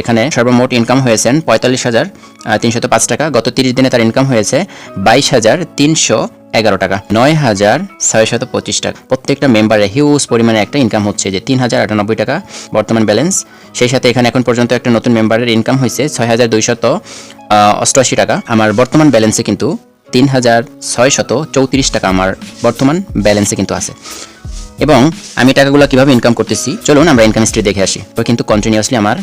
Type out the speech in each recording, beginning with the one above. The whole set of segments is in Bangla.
এখানে সর্বমোট ইনকাম হয়েছেন পঁয়তাল্লিশ হাজার তিনশত পাঁচ টাকা। গত তিরিশ দিনে তার ইনকাম হয়েছে বাইশ হাজার তিনশো এগারো টাকা। নয় হাজার ছয়শত পঁচিশ টাকা। প্রত্যেকটা মেম্বারের হিউজ পরিমাণে একটা ইনকাম হচ্ছে যে তিন হাজার আটানব্বই টাকা বর্তমান ব্যালেন্স সেই সাথে এখানে এখন পর্যন্ত একটা নতুন মেম্বারের ইনকাম হয়েছে ছয় হাজার দুইশত অষ্টআশি টাকা। আমার বর্তমান ব্যালেন্সে কিন্তু তিন হাজার ছয়শত চৌত্রিশ টাকা আমার বর্তমান ব্যালেন্সে কিন্তু আছে। এবং আমি টাকাগুলো কীভাবে ইনকাম করতেছি? চলুন আমরা ইনকাম হিস্ট্রি দেখে আসি। তো কিন্তু কন্টিনিউয়াসলি আমার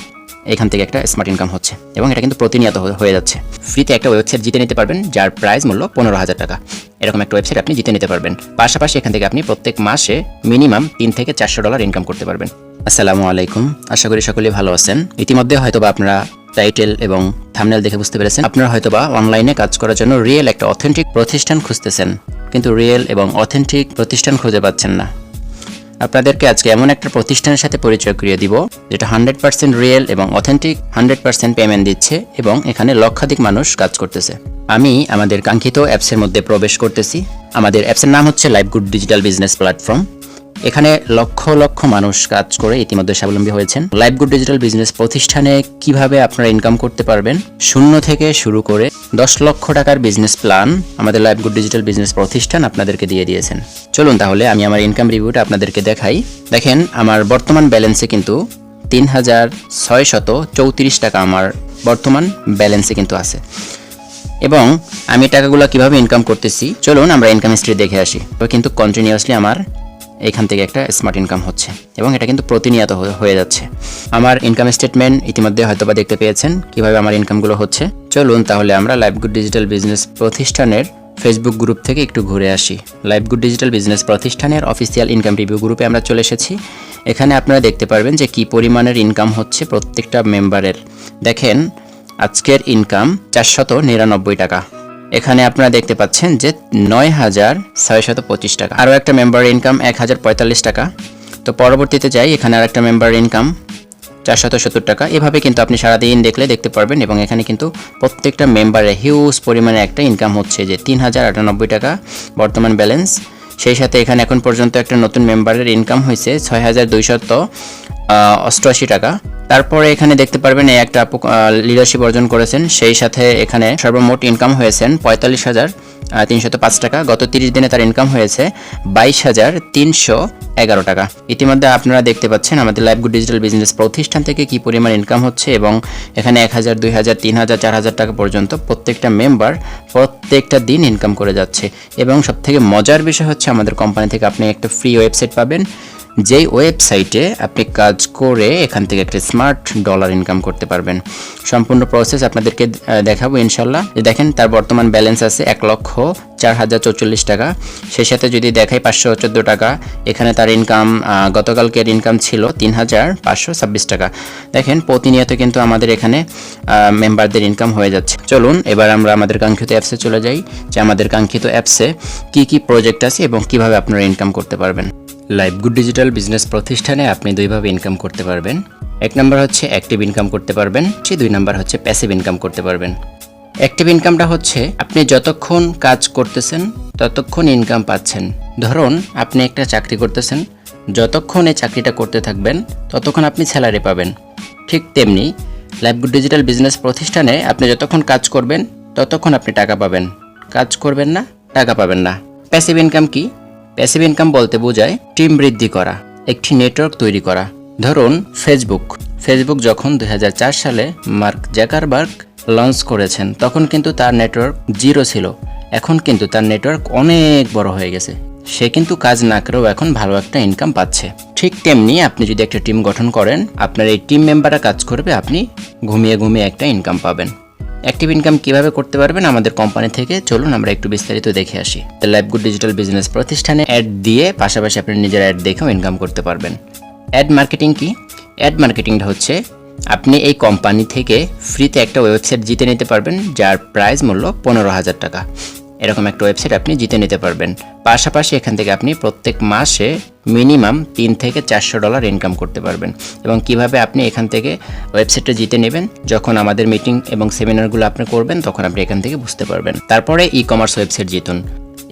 এখান থেকে একটা স্মার্ট ইনকাম হচ্ছে এবং এটা কিন্তু প্রতিনিয়ত হয়ে- যাচ্ছে। ফ্রিতে একটা ওয়েবসাইট জিতে নিতে পারবেন, যার প্রাইস মূল্য পনেরো হাজার টাকা। এরকম একটা ওয়েবসাইট আপনি জিতে নিতে পারবেন। পাশাপাশি এখান থেকে আপনি প্রত্যেক মাসে মিনিমাম তিন থেকে চারশো ডলার ইনকাম করতে পারবেন। আসসালামু আলাইকুম। আশা করি সকলেই ভালো আছেন। ইতিমধ্যে হয়তোবা আপনারা টাইটেল এবং থামনেল দেখে বুঝতে পেরেছেন। আপনারা হয়তোবা অনলাইনে কাজ করার জন্য রিয়েল একটা অথেন্টিক প্রতিষ্ঠান খুঁজতেছেন। কিন্তু রিয়েল এবং অথেন্টিক প্রতিষ্ঠান খুঁজে পাচ্ছেন না। আপনাদেরকে আজকে এমন একটা প্রতিষ্ঠানের সাথে পরিচয় করিয়ে দিব, যেটা হান্ড্রেড পার্সেন্ট রিয়েল এবং অথেন্টিক হান্ড্রেড পার্সেন্ট পেমেন্ট দিচ্ছে এবং এখানে লক্ষাধিক মানুষ কাজ করতেছে। আমি আমাদের কাঙ্ক্ষিত অ্যাপসের মধ্যে প্রবেশ করতেছি। আমাদের অ্যাপসের নাম হচ্ছে live good digital business platform. এখানে লক্ষ লক্ষ মানুষ কাজ করে ইতিমধ্যে স্বাবলম্বী হয়েছেন। লাইভ গুড ডিজিটাল বিজনেস প্রতিষ্ঠানে কীভাবে আপনারা ইনকাম করতে পারবেন? শূন্য থেকে শুরু করে দশ লক্ষ টাকার বিজনেস প্ল্যান আমাদের লাইভ গুড ডিজিটাল বিজনেস প্রতিষ্ঠান আপনাদেরকে দিয়ে দিয়েছেন। চলুন তাহলে আমি আমার ইনকাম রিভিউটা আপনাদেরকে দেখাই। দেখেন, আমার বর্তমান ব্যালেন্সে কিন্তু তিন হাজার ছয় শত চৌত্রিশ টাকা আমার বর্তমান ব্যালেন্সে কিন্তু আছে। এবং আমি টাকাগুলো কীভাবে ইনকাম করতেছি? চলুন আমরা ইনকাম হিস্ট্রি দেখে আসি। কিন্তু কন্টিনিউয়াসলি আমার এখান থেকে একটা স্মার্ট ইনকাম হচ্ছে এবং এটা কিন্তু প্রতিনিয়ত হয়ে- যাচ্ছে। আমার ইনকাম স্টেটমেন্ট ইতিমধ্যে হয়তোবা দেখতে পেয়েছেন কীভাবে আমার ইনকামগুলো হচ্ছে। চলুন তাহলে আমরা লাইভ গুড ডিজিটাল বিজনেস প্রতিষ্ঠানের ফেসবুক গ্রুপ থেকে একটু ঘুরে আসি। লাইভ গুড ডিজিটাল বিজনেস প্রতিষ্ঠানের অফিসিয়াল ইনকাম রিভিউ গ্রুপে আমরা চলে এসেছি। এখানে আপনারা দেখতে পারবেন যে কি পরিমাণের ইনকাম হচ্ছে প্রত্যেকটা মেম্বারের দেখেন, আজকের ইনকাম চারশত নিরানব্বই টাকা। এখানে আপনারা দেখতে পাচ্ছেন যে নয় হাজার ছয়শত পঁচিশ টাকা। আরও একটা মেম্বার ইনকাম এক হাজার পঁয়তাল্লিশ টাকা। তো পরবর্তীতে যাই, এখানে আর একটা মেম্বার ইনকাম চারশত সত্তর টাকা। এভাবে কিন্তু আপনি সারাদিন দেখলে দেখতে পারবেন এবং এখানে কিন্তু প্রত্যেকটা মেম্বারের হিউজ পরিমাণে একটা ইনকাম হচ্ছে যে তিন হাজার আটানব্বই টাকা বর্তমান ব্যালেন্স সেই সাথে এখানে এখন পর্যন্ত একটা নতুন মেম্বারের ইনকাম হয়েছে ছয় হাজার দুইশত অষ্টআশি টাকা। তারপরে এখানে দেখতে পারবেন এই একটা লিডারশিপ অর্জন করেছেন। সেই সাথে এখানে সর্বমোট ইনকাম হয়েছেন পঁয়তাল্লিশ হাজার তিনশত পাঁচ টাকা। গত তিরিশ দিনে তার ইনকাম হয়েছে বাইশ হাজার তিনশো এগারো টাকা। ইতিমধ্যে আপনারা দেখতে পাচ্ছেন আমাদের লাইভ গুড ডিজিটাল বিজনেস প্রতিষ্ঠান থেকে কি পরিমাণ ইনকাম হচ্ছে এবং এখানে এক হাজার, দুই হাজার, তিন হাজার, চার হাজার টাকা পর্যন্ত প্রত্যেকটা মেম্বার প্রত্যেকটা দিন ইনকাম করে যাচ্ছে। এবং সবথেকে মজার বিষয় হচ্ছে আমাদের কোম্পানি থেকে আপনি একটা ফ্রি ওয়েবসাইট পাবেন। যেই ওয়েবসাইটে আপনি কাজ করে এখান থেকে একটা স্মার্ট ডলার ইনকাম করতে পারবেন। সম্পূর্ণ প্রসেস আপনাদেরকে দেখাবো ইনশাল্লাহ। দেখেন, তার বর্তমান ব্যালেন্স আছে এক লক্ষ চার হাজার চৌচল্লিশ টাকা। সেই সাথে যদি দেখাই পাঁচশো চোদ্দ টাকা, এখানে তার ইনকাম গতকালকের ইনকাম ছিল তিন হাজার পাঁচশো ছাব্বিশ টাকা। দেখেন, প্রতিনিয়ত কিন্তু আমাদের এখানে মেম্বারদের ইনকাম হয়ে যাচ্ছে। চলুন, এবার আমরা আমাদের কাঙ্ক্ষিত অ্যাপসে চলে যাই, যে আমাদের কাঙ্ক্ষিত অ্যাপসে কি কি প্রজেক্ট আছে এবং কীভাবে আপনারা ইনকাম করতে পারবেন। লাইভ গুড ডিজিটাল বিজনেস প্রতিষ্ঠানে আপনি দুইভাবে ইনকাম করতে পারবেন এক নম্বর হচ্ছে অ্যাক্টিভ ইনকাম করতে পারবেন সেই দুই নম্বর হচ্ছে প্যাসিভ ইনকাম করতে পারবেন অ্যাক্টিভ ইনকামটা হচ্ছে আপনি যতক্ষণ কাজ করতেছেন ততক্ষণ ইনকাম পাচ্ছেন ধরুন আপনি একটা চাকরি করতেছেন যতক্ষণ এই চাকরিটা করতে থাকবেন ততক্ষণ আপনি স্যালারি পাবেন ঠিক তেমনি লাইভ গুড ডিজিটাল বিজনেস প্রতিষ্ঠানে আপনি যতক্ষণ কাজ করবেন ততক্ষণ আপনি টাকা পাবেন কাজ করবেন না টাকা পাবেন না প্যাসিভ ইনকাম কি প্যাসিভ ইনকাম বলতে বোঝায় টিম বৃদ্ধি করা, একটি নেটওয়ার্ক তৈরি করা। ধরুন ফেসবুক ফেসবুক যখন দু হাজার চার সালে মার্ক জ্যাকারবার্গ লঞ্চ করেছেন, তখন কিন্তু তার নেটওয়ার্ক জিরো ছিল। এখন কিন্তু তার নেটওয়ার্ক অনেক বড় হয়ে গেছে। সে কিন্তু কাজ না করেও এখন ভালো একটা ইনকাম পাচ্ছে। ঠিক তেমনি আপনি যদি একটা টিম গঠন করেন, আপনার এই টিম মেম্বাররা কাজ করবে, আপনি ঘুমিয়ে ঘুমিয়ে একটা ইনকাম পাবেন। অ্যাক্টিভ ইনকাম কীভাবে করতে পারবেন আমাদের কোম্পানি থেকে? চলুন আমরা একটু বিস্তারিত দেখে আসি। লাইভ গুড ডিজিটাল বিজনেস প্রতিষ্ঠানে অ্যাড দিয়ে পাশাপাশি আপনি নিজের অ্যাড দেখেও ইনকাম করতে পারবেন। অ্যাড মার্কেটিং কি? অ্যাড মার্কেটিংটা হচ্ছে আপনি এই কোম্পানি থেকে ফ্রিতে একটা ওয়েবসাইট জিতে নিতে পারবেন, যার প্রাইস মূল্য পনেরো হাজার টাকা। এরকম একটা ওয়েবসাইট আপনি জিতে নিতে পারবেন। পাশাপাশি এখান থেকে আপনি প্রত্যেক মাসে মিনিমাম তিন থেকে চারশো ডলার ইনকাম করতে পারবেন। এবং কীভাবে আপনি এখান থেকে ওয়েবসাইটটা জিতে নেবেন, যখন আমাদের মিটিং এবং সেমিনারগুলো আপনি করবেন, তখন আপনি এখান থেকে বুঝতে পারবেন। তারপরে ই কমার্স ওয়েবসাইট জিতুন।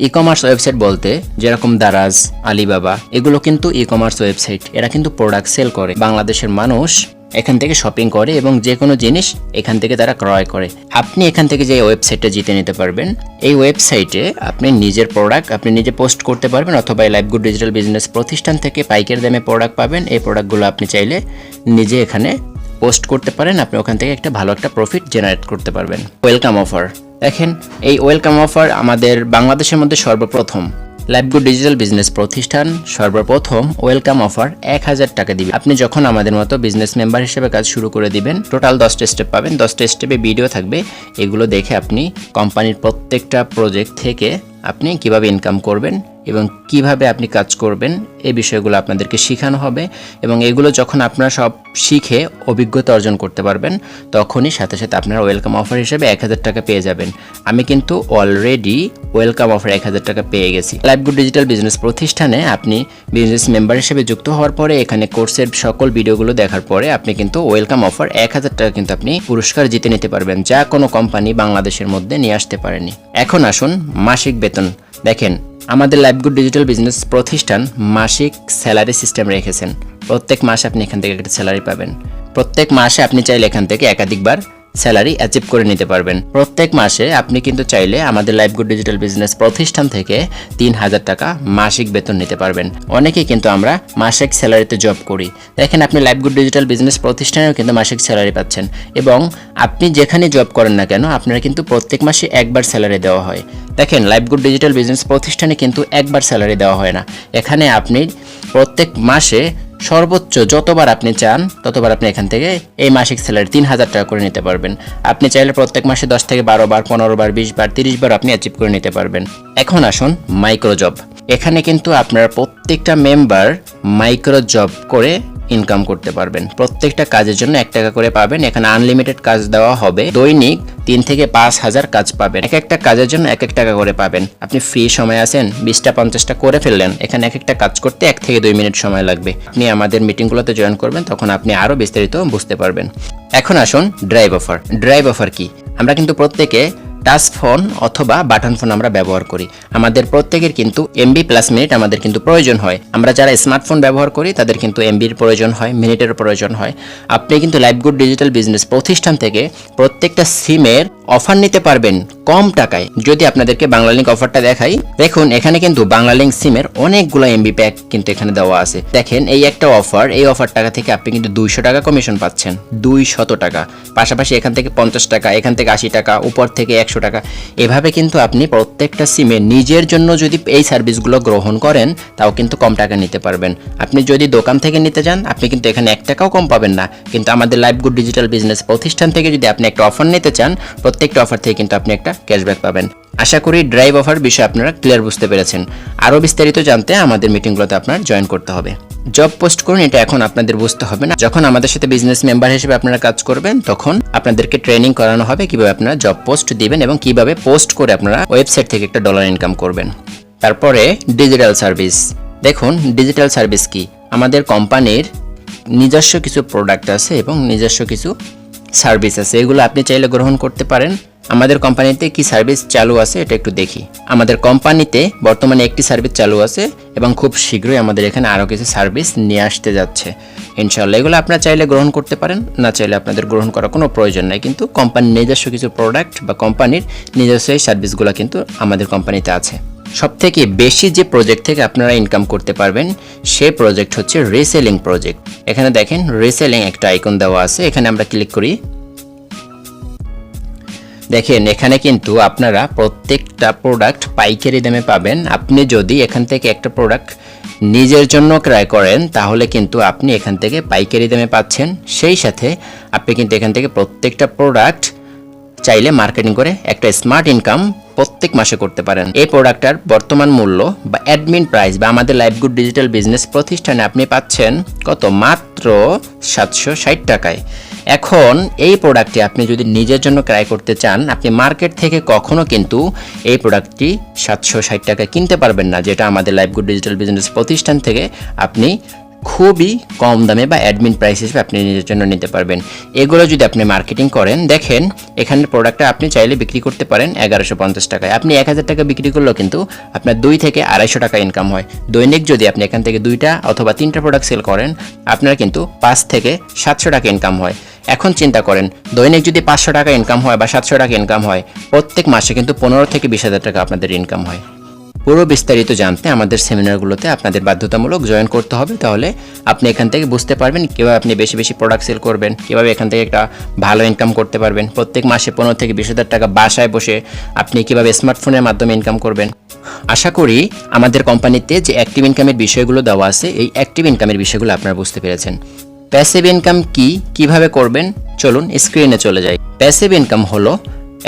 ই কমার্স ওয়েবসাইট বলতে যেরকম দারাজ, আলিবাবা, এগুলো কিন্তু ই কমার্স ওয়েবসাইট এরা কিন্তু প্রোডাক্ট সেল করে। বাংলাদেশের মানুষ এখান থেকে শপিং করে এবং যে কোনো জিনিস এখান থেকে তারা ক্রয় করে। আপনি এখান থেকে যে ওয়েবসাইটটা জিতে নিতে পারবেন, এই ওয়েবসাইটে আপনি নিজের প্রোডাক্ট আপনি নিজে পোস্ট করতে পারবেন অথবা লাইভ গুড ডিজিটাল বিজনেস প্রতিষ্ঠান থেকে পাইকারি দামে প্রোডাক্ট পাবেন। এই প্রোডাক্টগুলো আপনি চাইলে নিজে এখানে পোস্ট করতে পারেন। আপনি ওখান থেকে একটা ভালো একটা প্রফিট জেনারেট করতে পারবেন। ওয়েলকাম অফার দেখেন, এই ওয়েলকাম অফার আমাদের বাংলাদেশের মধ্যে সর্বপ্রথম। লাইভগুড ডিজিটাল বিজনেস প্রতিষ্ঠান সর্বপ্রথম ওয়েলকাম অফার এক হাজার টাকা দিবে। আপনি যখন আমাদের মতো বিজনেস মেম্বার হিসেবে কাজ শুরু করে দিবেন, টোটাল দশটা স্টেপ পাবেন, দশটা স্টেপে ভিডিও থাকবে। এগুলো দেখে আপনি কোম্পানির প্রত্যেকটা প্রজেক্ট থেকে আপনি কীভাবে ইনকাম করবেন এবং কীভাবে আপনি কাজ করবেন, এই বিষয়গুলো আপনাদেরকে শেখানো হবে এবং এগুলো যখন আপনারা সব শিখে অভিজ্ঞতা অর্জন করতে পারবেন, তখনই সাথে সাথে আপনারা ওয়েলকাম অফার হিসেবে এক হাজার টাকা পেয়ে যাবেন। আমি কিন্তু অলরেডি ওয়েলকাম অফার এক হাজার টাকা পেয়ে গেছি। লাইভ গুড ডিজিটাল বিজনেস প্রতিষ্ঠানে আপনি বিজনেস মেম্বার হিসেবে যুক্ত হওয়ার পরে, এখানে কোর্সের সকল ভিডিওগুলো দেখার পরে আপনি কিন্তু ওয়েলকাম অফার এক হাজার টাকা কিন্তু আপনি পুরস্কার জিতে নিতে পারবেন, যা কোনো কোম্পানি বাংলাদেশের মধ্যে নিয়ে আসতে পারেনি। এখন আসুন মাসিক বেতন। দেখেন, আমাদের লাইভগুড ডিজিটাল বিজনেস প্রতিষ্ঠান মাসিক স্যালারি সিস্টেম রেখেছেন। প্রত্যেক মাসে আপনি এখান থেকে একটা স্যালারি পাবেন। প্রত্যেক মাসে আপনি চাইলে এখান থেকে একাধিকবার স্যালারি অ্যাচিভ করে নিতে পারবেন। প্রত্যেক মাসে আপনি কিন্তু চাইলে আমাদের লাইভগুড ডিজিটাল বিজনেস প্রতিষ্ঠান থেকে তিন হাজার টাকা মাসিক বেতন নিতে পারবেন। অনেকেই কিন্তু আমরা মাসিক স্যালারিতে জব করি। দেখেন আপনি লাইভগুড ডিজিটাল বিজনেস প্রতিষ্ঠানেও কিন্তু মাসিক স্যালারি পাচ্ছেন এবং আপনি যেখানে জব করেন না কেন, আপনারা কিন্তু প্রত্যেক মাসে একবার স্যালারি দেওয়া হয়। দেখেন লাইভগুড ডিজিটাল বিজনেস প্রতিষ্ঠানে কিন্তু একবার স্যালারি দেওয়া হয় না। এখানে আপনি প্রত্যেক মাসে সর্বোচ্চ যতবার আপনি চান, ততবার আপনি এখান থেকে এই মাসিক স্যালারি তিন হাজার টাকা করে নিতে পারবেন। আপনি চাইলে প্রত্যেক মাসে দশ থেকে বারো বার, পনেরো বার, বিশ বার, তিরিশ বার আপনি অ্যাচিভ করে নিতে পারবেন। এখন আসুন মাইক্রো জব এখানে কিন্তু আপনার প্রত্যেকটা মেম্বার মাইক্রো জব করে ইনকাম করতে পারবেন। প্রত্যেকটা কাজের জন্য এক টাকা করে পাবেন। এখানে আনলিমিটেড কাজ দেওয়া হবে। দৈনিক তিন থেকে পাঁচ হাজার কাজ পাবেন। এক একটা কাজের জন্য এক এক টাকা করে পাবেন। আপনি ফ্রি সময় আছেন বিশটা পঞ্চাশটা করে ফেললেন। এখানে এক একটা কাজ করতে এক থেকে দুই মিনিট সময় লাগবে। আপনি আমাদের মিটিংগুলোতে জয়েন করবেন, তখন আপনি আরও বিস্তারিত বুঝতে পারবেন। এখন আসুন ড্রাইভ অফার ড্রাইভ অফার কি? আমরা কিন্তু প্রত্যেকে টাচ ফোন অথবা বাটন ফোন আমরা ব্যবহার করি। আমাদের প্রত্যেকের কিন্তু এমবি প্লাস মিনিট আমাদের কিন্তু প্রয়োজন হয়। আমরা যারা স্মার্টফোন ব্যবহার করি, তাদের কিন্তু এমবির প্রয়োজন হয় মিনিটের প্রয়োজন হয়। আপনি কিন্তু লাইভগুড ডিজিটাল বিজনেস প্রতিষ্ঠান থেকে প্রত্যেকটা সিমের অফার নিতে পারবেন। কম টাকায় যদি আপনাদেরকে বাংলা লিঙ্ক অফারটা দেখাই, দেখুন এখানে কিন্তু বাংলা লিঙ্ক সিমের অনেকগুলো এমবি প্যাক কিন্তু এখানে দেওয়া আছে। দেখেন, এই একটা অফার এই অফার টাকা থেকে আপনি কিন্তু দুইশো টাকা কমিশন পাচ্ছেন। দুই শত টাকা। পাশাপাশি এখান থেকে পঞ্চাশ টাকা, এখান থেকে আশি টাকা, উপর থেকে একশো টাকা। এভাবে কিন্তু আপনি প্রত্যেকটা সিমে নিজের জন্য যদি এই সার্ভিসগুলো গ্রহণ করেন, তাও কিন্তু কম টাকা নিতে পারবেন। আপনি যদি দোকান থেকে নিতে যান আপনি কিন্তু এখানে এক টাকাও কম পাবেন না। কিন্তু আমাদের লাইভ গুড ডিজিটাল বিজনেস প্রতিষ্ঠান থেকে যদি আপনি একটা অফার নিতে চান, প্রত্যেকটা অফার থেকে কিন্তু আপনি একটা ক্যাশব্যাক পাবেন। আশা করি ড্রাইভ অফার বিষয়ে আপনারা ক্লিয়ার বুঝতে পেরেছেন। আরও বিস্তারিত জানতে আমাদের মিটিংগুলোতে আপনার জয়েন করতে হবে। জব পোস্ট করুন, এটা এখন আপনাদের বুঝতে হবে না। যখন আমাদের সাথে বিজনেস মেম্বার হিসেবে আপনারা কাজ করবেন, তখন আপনাদেরকে ট্রেনিং করানো হবে কীভাবে আপনারা জব পোস্ট দিবেন এবং কীভাবে পোস্ট করে আপনারা ওয়েবসাইট থেকে একটা ডলার ইনকাম করবেন। তারপরে ডিজিটাল সার্ভিস দেখুন ডিজিটাল সার্ভিস কি? আমাদের কোম্পানির নিজস্ব কিছু প্রোডাক্ট আছে এবং নিজস্ব কিছু সার্ভিস আছে। এগুলো আপনি চাইলে গ্রহণ করতে পারেন। আমাদের কোম্পানিতে কি সার্ভিস চালু আছে এটা একটু দেখি। আমাদের কোম্পানিতে বর্তমানে একটি সার্ভিস চালু আছে এবং খুব শীঘ্রই আমাদের এখানে আরও কিছু সার্ভিস নিয়ে আসতে যাচ্ছে। ইনশাল্লাহ এগুলো আপনারা চাইলে গ্রহণ করতে পারেন, না চাইলে আপনাদের গ্রহণ করার কোনো প্রয়োজন নাই। কিন্তু কোম্পানির নিজস্ব কিছু প্রোডাক্ট বা কোম্পানির নিজস্ব এই সার্ভিসগুলো কিন্তু আমাদের কোম্পানিতে আছে। সব থেকে বেশি যে প্রজেক্ট থেকে আপনারা ইনকাম করতে পারবেন সেই প্রজেক্ট হচ্ছে রিসেলিং প্রজেক্ট এখানে দেখেন রিসেলিং একটা আইকন দেওয়া আছে। এখানে আমরা ক্লিক করি দেখেন, এখানে কিন্তু আপনারা প্রত্যেকটা প্রোডাক্ট পাইকারি দামে পাবেন। আপনি যদি এখান থেকে একটা প্রোডাক্ট নিজের জন্য ক্রয় করেন, তাহলে কিন্তু আপনি এখান থেকে পাইকারি দামে পাচ্ছেন। সেই সাথে আপনি কিন্তু এখান থেকে প্রত্যেকটা প্রোডাক্ট চাইলে মার্কেটিং করে একটা স্মার্ট ইনকাম প্রত্যেক মাসে করতে পারেন। এই প্রোডাক্টটার বর্তমান মূল্য বা অ্যাডমিন প্রাইস বা আমাদের লাইফগুড ডিজিটাল বিজনেস প্রতিষ্ঠানে আপনি পাচ্ছেন কত? মাত্র সাতশো ষাট টাকায়। এখন এই প্রোডাক্টটি আপনি যদি নিজের জন্য ক্রয় করতে চান, আপনি মার্কেট থেকে কখনো কিন্তু এই প্রোডাক্টটি সাতশো ষাট টাকা কিনতে পারবেন না, যেটা আমাদের লাইফগুড ডিজিটাল বিজনেস প্রতিষ্ঠান থেকে আপনি খুবই কম দামে বা অ্যাডমিন প্রাইস হিসেবে আপনি নিজের জন্য নিতে পারবেন। এগুলো যদি আপনি মার্কেটিং করেন, দেখেন এখানের প্রোডাক্টটা আপনি চাইলে বিক্রি করতে পারেন এগারোশো পঞ্চাশ টাকায়। আপনি এক হাজার টাকা বিক্রি করলেও কিন্তু আপনার দুই থেকে আড়াইশো টাকা ইনকাম হয়। দৈনিক যদি আপনি এখান থেকে দুইটা অথবা তিনটা প্রোডাক্ট সেল করেন, আপনার কিন্তু পাঁচ থেকে সাতশো টাকা ইনকাম হয়। এখন চিন্তা করেন, দৈনিক যদি পাঁচশো টাকা ইনকাম হয় বা সাতশো টাকা ইনকাম হয়, প্রত্যেক মাসে কিন্তু পনেরো থেকে বিশ হাজার টাকা আপনাদের ইনকাম হয়। পুরো বিস্তারিত জানতে আমাদের সেমিনারগুলোতে আপনাদের বাধ্যতামূলক জয়েন করতে হবে। তাহলে আপনি এখান থেকে বুঝতে পারবেন কীভাবে আপনি বেশি বেশি প্রোডাক্ট সেল করবেন, কীভাবে এখান থেকে একটা ভালো ইনকাম করতে পারবেন। প্রত্যেক মাসে পনেরো থেকে বিশ হাজার টাকা বাসায় বসে আপনি কীভাবে স্মার্টফোনের মাধ্যমে ইনকাম করবেন। আশা করি আমাদের কোম্পানিতে যে অ্যাক্টিভ ইনকামের বিষয়গুলো দেওয়া আছে, এই অ্যাক্টিভ ইনকামের বিষয়গুলো আপনারা বুঝতে পেরেছেন। প্যাসিভ ইনকাম কি, কীভাবে করবেন? চলুন স্ক্রিনে চলে যাই। প্যাসিভ ইনকাম হলো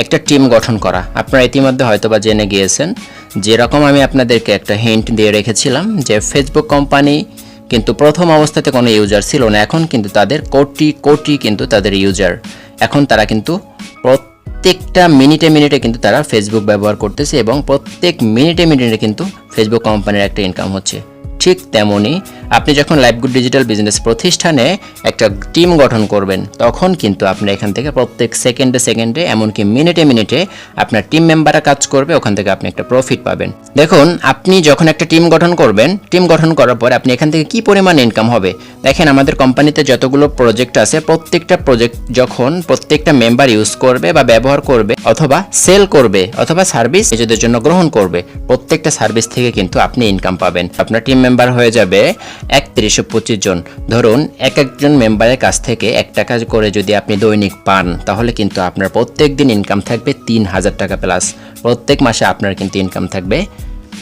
একটা টিম গঠন করা। আপনারা ইতিমধ্যে হয়তোবা জেনে গিয়েছেন যেরকম আমি আপনাদেরকে একটা হিন্ট দিয়ে রেখেছিলাম যে ফেসবুক কোম্পানি কিন্তু প্রথম অবস্থাতে কোনো ইউজার ছিল না, এখন কিন্তু তাদের কোটি কোটি কিন্তু তাদের ইউজার এখন তারা কিন্তু প্রত্যেকটা মিনিটে মিনিটে কিন্তু তারা ফেসবুক ব্যবহার করতেছে এবং প্রত্যেক মিনিটে মিনিটে কিন্তু ফেসবুক কোম্পানির একটা ইনকাম হচ্ছে। ঠিক তেমনই আপনি যখন লাইফগুড ডিজিটাল বিজনেস প্রতিষ্ঠানে একটা টিম গঠন করবেন, তখন কিন্তু আপনি এখান থেকে প্রত্যেক সেকেন্ডে সেকেন্ডে এমনকি মিনিটে মিনিটে আপনার টিম মেম্বাররা কাজ করবে, ওখান থেকে আপনি একটা প্রফিট পাবেন। দেখুন, আপনি যখন একটা টিম গঠন করবেন টিম গঠন করার পর আপনি এখান থেকে কি পরিমাণ ইনকাম হবে? দেখেন, আমাদের কোম্পানিতে যতগুলো প্রজেক্ট আছে, প্রত্যেকটা প্রজেক্ট যখন প্রত্যেকটা মেম্বার ইউজ করবে বা ব্যবহার করবে, অথবা সেল করবে, অথবা সার্ভিস নিজেদের জন্য গ্রহণ করবে, প্রত্যেকটা সার্ভিস থেকে কিন্তু আপনি ইনকাম পাবেন। আপনার টিম মেম্বার হয়ে যাবে একত্রিশশো পঁচিশ জন। ধরুন, এক একজন মেম্বারের কাছ থেকে এক টাকা করে যদি আপনি দৈনিক পান, তাহলে কিন্তু আপনার প্রত্যেক দিন ইনকাম থাকবে তিন হাজার টাকা প্লাস প্রত্যেক মাসে আপনার কিন্তু ইনকাম থাকবে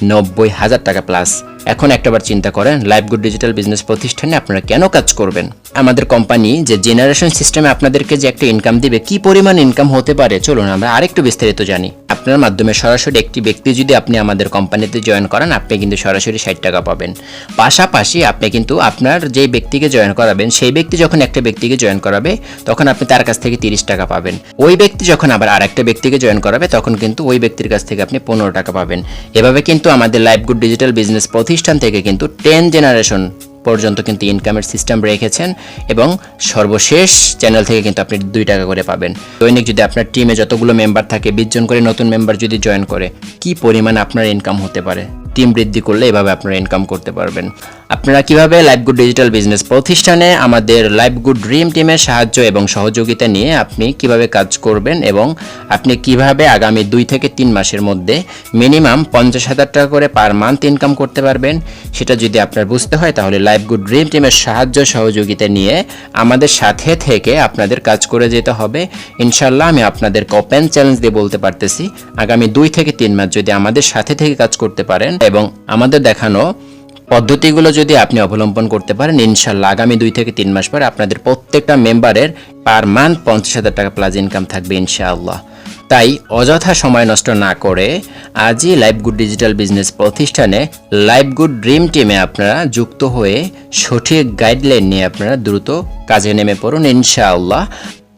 নব্বই হাজার টাকা প্লাস এখন একটাবার চিন্তা করেন লাইফ গুড ডিজিটাল বিজনেস প্রতিষ্ঠানে আপনারা কেন কাজ করবেন? আমাদের কোম্পানি যে জেনারেশন সিস্টেমে আপনাদেরকে যে একটা ইনকাম দিবে, কি পরিমাণ ইনকাম হতে পারে? চলুন আমরা আরেকটু বিস্তারিত জানি। আপনার মাধ্যমে সরাসরি একটি ব্যক্তি যদি আপনি আমাদের কোম্পানিতে জয়েন করেন, আপনি কিন্তু সরাসরি ষাট টাকা পাবেন। পাশাপাশি আপনি কিন্তু আপনার যে ব্যক্তিকে জয়েন করাবেন, সেই ব্যক্তি যখন একটা ব্যক্তিকে জয়েন করাবে, তখন আপনি তার কাছ থেকে তিরিশ টাকা পাবেন। ওই ব্যক্তি যখন আবার আরেকটা ব্যক্তিকে জয়েন করাবে, তখন কিন্তু ওই ব্যক্তির কাছ থেকে আপনি পনেরো টাকা পাবেন। এভাবে কিন্তু আমাদের লাইফ গুড ডিজিটাল বিজনেস প্রতিষ্ঠান থেকে কিন্তু টেন জেনারেশন পর্যন্ত কিন্তু ইনকামের সিস্টেম রেখেছেন এবং সর্বশেষ চ্যানেল থেকে কিন্তু আপনি দুই টাকা করে পাবেন। দৈনিক যদি আপনার টিমে যতগুলো মেম্বার থাকে, বিশ জন করে নতুন মেম্বার যদি জয়েন করে, কি পরিমাণ আপনার ইনকাম হতে পারে? টিম বৃদ্ধি করলে এভাবে আপনার ইনকাম করতে পারবেন। আপনারা কীভাবে লাইফ গুড ডিজিটাল বিজনেস প্রতিষ্ঠানে আমাদের লাইফ গুড ড্রিম টিমের সাহায্য এবং সহযোগিতা নিয়ে আপনি কীভাবে কাজ করবেন এবং আপনি কীভাবে আগামী দুই থেকে তিন মাসের মধ্যে মিনিমাম পঞ্চাশ হাজার টাকা করে পার মান্থ ইনকাম করতে পারবেন? সেটা যদি আপনার বুঝতে হয়, তাহলে লাইফ গুড ড্রিম টিমের সাহায্য, সহযোগিতা নিয়ে আমাদের সাথে থেকে আপনাদের কাজ করে যেতে হবে। ইনশাল্লাহ আমি আপনাদেরকে ওপেন চ্যালেঞ্জ দিয়ে বলতে পারতেছি। আগামী দুই থেকে তিন মাস যদি আমাদের সাথে থেকে কাজ করতে পারেন এবং আমাদের দেখানো পদ্ধতিগুলো যদি আপনি অবলম্বন করতে পারেন ইনশাল্লাহ আগামী দুই থেকে তিন মাস পরে আপনাদের প্রত্যেকটা মেম্বারের পার মান্থ পঞ্চাশ হাজার টাকা প্লাস ইনকাম থাকবে ইনশাআল্লাহ। তাই অযথা সময় নষ্ট না করে আজই লাইফ গুড ডিজিটাল বিজনেস প্রতিষ্ঠানে লাইফ গুড ড্রিম টিমে আপনারা যুক্ত হয়ে সঠিক গাইডলাইন নিয়ে আপনারা দ্রুত কাজে নেমে পড়ুন ইনশাআল্লাহ।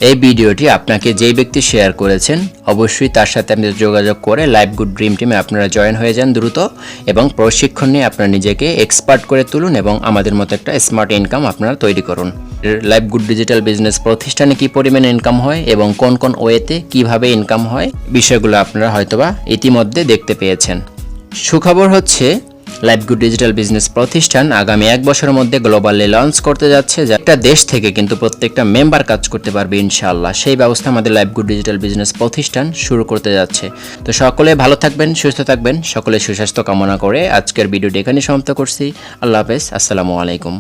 এই ভিডিওটি আপনাকে যেই ব্যক্তি শেয়ার করেছেন, অবশ্যই তার সাথে আপনি যোগাযোগ করে লাইভ গুড ড্রিম টিমে আপনারা জয়েন হয়ে যান দ্রুত এবং প্রশিক্ষণ নিয়ে আপনারা নিজেকে এক্সপার্ট করে তুলুন এবং আমাদের মতো একটা স্মার্ট ইনকাম আপনারা তৈরি করুন। লাইভ গুড ডিজিটাল বিজনেস প্রতিষ্ঠানে কি পরিমাণে ইনকাম হয় এবং কোন কোন ওয়েতে কীভাবে ইনকাম হয়, বিষয়গুলো আপনারা হয়তোবা ইতিমধ্যে দেখতে পেয়েছেন। সুখবর হচ্ছে লাইফ গুড ডিজিটাল বিজনেস প্রতিষ্ঠান আগামী এক বছরের মধ্যে গ্লোবালি লঞ্চ করতে যাচ্ছে, যা একটা দেশ থেকে কিন্তু প্রত্যেকটা মেম্বার কাজ করতে পারবে ইনশাআল্লাহ। সেই ব্যবস্থা আমাদের লাইভগুড ডিজিটাল বিজনেস প্রতিষ্ঠান শুরু করতে যাচ্ছে। তো সকলে ভালো থাকবেন, সুস্থ থাকবেন, সকলে সুস্বাস্থ্য কামনা করে আজকের ভিডিওটি এখানে সমাপ্ত করছি। আল্লাহ হাফেজ, আসসালামু আলাইকুম।